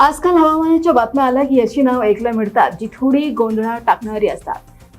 आजकाल हवामानाच्या बातम्या आल्या की याची नाव ऐकल्या मिळतात जी थोडी गोंधळात टाकणारी असतात.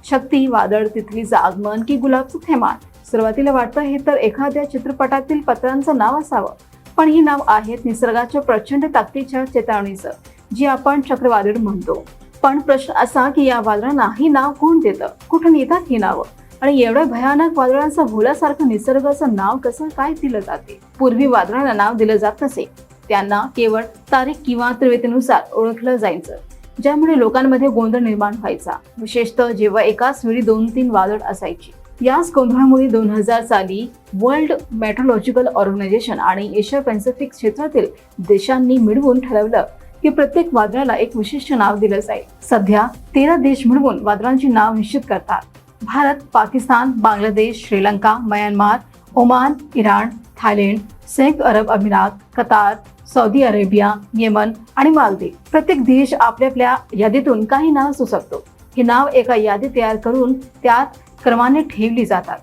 शक्ती वादळ तिथलीचं आगमन की गुलाबचं थेमान सुरुवातीला वाटतं हे तर एखाद्या चित्रपटातील पत्रांचं नाव असावं पण ही नाव आहेत निसर्गाच्या प्रचंड ताकदीच्या चेतावणीचं जी आपण चक्रवादळ म्हणतो. पण प्रश्न असा की या वादळांना ही नाव कोण देतं? कुठून येतात ही नावं? आणि एवढ्या भयानक वादळांचं भोल्यासारखं निसर्गाचं नाव कसं काय दिलं जाते? पूर्वी वादळांना नाव दिलं जात नसे. त्यांना केवळ तारीख किंवा तीव्रतेनुसार ओळखलं जायचं ज्यामुळे लोकांमध्ये गोंधळ निर्माण व्हायचा. विशेषतः जेव्हा एकाच वेळी दोन तीन वादळ असायची. याच गोंधळामुळे दोन हजार साली वर्ल्ड मेट्रोलॉजिकल ऑर्गनायझेशन आणि एशिया पॅसिफिक क्षेत्रातील देशांनी मिळवून ठरवलं की प्रत्येक वादळाला एक विशिष्ट नाव दिलं जाईल. सध्या तेरा देश मिळवून वादळांची नाव निश्चित करतात. Bharat Pakistan Bangladesh Sri Lanka Myanmar Oman Iran Thailand संयुक्त अरब अमिरात कतार सौदी अरेबिया येमन आणि मालदीव. प्रत्येक देश आपल्या आपल्या यादीतून काही नाव सुचवतो ही नाव एका यादी तयार करून त्यात क्रमाने ठेवली जातात.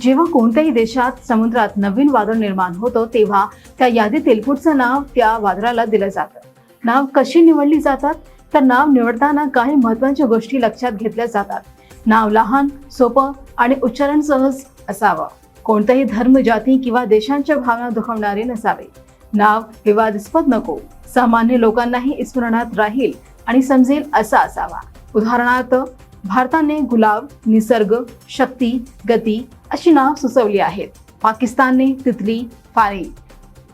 जेव्हा कोणत्याही देशात समुद्रात नवीन वादळ निर्माण होतो तेव्हा त्या यादीतील पुढचं नाव त्या वादळाला दिलं जातं. नाव कशी निवडली जातात? तर नाव निवडताना काही महत्त्वाच्या गोष्टी लक्षात घेतल्या जातात. नाव लहान सोपं आणि उच्चारण सहज असावं. कोणताही धर्म जाती किंवा देशांच्या भावना दुखवणारे नसावे. नाव विवादास्पद नको. सामान्य लोकांनाही स्मरणात राहील आणि समजेल असा असावा. उदाहरणार्थ भारताने गुलाब निसर्ग शक्ती गती अशी नाव सुचवली आहेत. पाकिस्तानने तितली फारी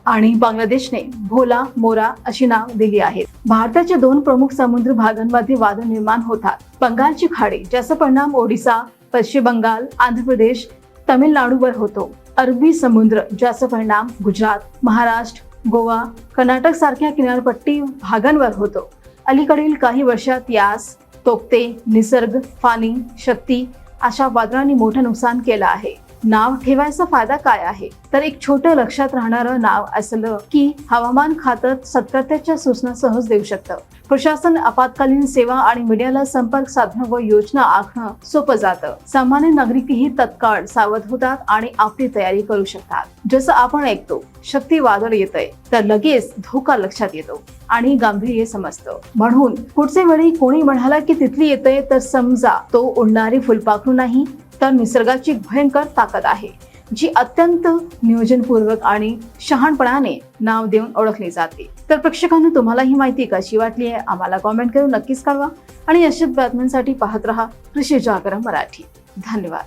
आणि बांगलादेशने भोला मोरा अशी नाव दिली आहेत. भारताच्या दोन प्रमुख समुद्र भागांमध्ये वादळ निर्माण होतात. बंगालची खाडी ज्याचा परिणाम ओडिसा पश्चिम बंगाल आंध्र प्रदेश तमिळनाडूवर होतो. अरबी समुद्र ज्याचा परिणाम गुजरात महाराष्ट्र गोवा कर्नाटक सारख्या किनारपट्टी भागांवर होतो. अलीकडील काही वर्षात यास तोक्ते निसर्ग फानी शक्ती अशा वादळांनी मोठं नुकसान केलं आहे. नाव ठेवायचा फायदा काय आहे? तर एक छोटं लक्षात राहणारं नाव असलं की हवामान खातं सतर्कतेच्या सूचना सहज देऊ शकतं. प्रशासन आपत्कालीन सेवा आणि मीडियाला संपर्क साधणं व योजना आखणं सोपं जातं. सामान्य नागरिकही तत्काळ सावध होतात आणि आपली तयारी करू शकतात. जसं आपण ऐकतो शक्ती वादळ येतंय तर लगेच धोका लक्षात येतो आणि गांभीर्य समजतं. म्हणून पुढचे वेळी कोणी म्हणाला की तिथली येतंय तर समजा तो उडणारी फुलपाखरू नाही तर निसर्गाची भयंकर ताकद आहे जी अत्यंत नियोजनपूर्वक आणि शहाणपणाने नाव देऊन ओळखली जाते. तर प्रेक्षकांनो तुम्हाला ही माहिती कशी वाटली आहे? आम्हाला कॉमेंट करून नक्कीच कळवा आणि अशाच बातम्यांसाठी पाहत रहा कृषी जागरण मराठी. धन्यवाद.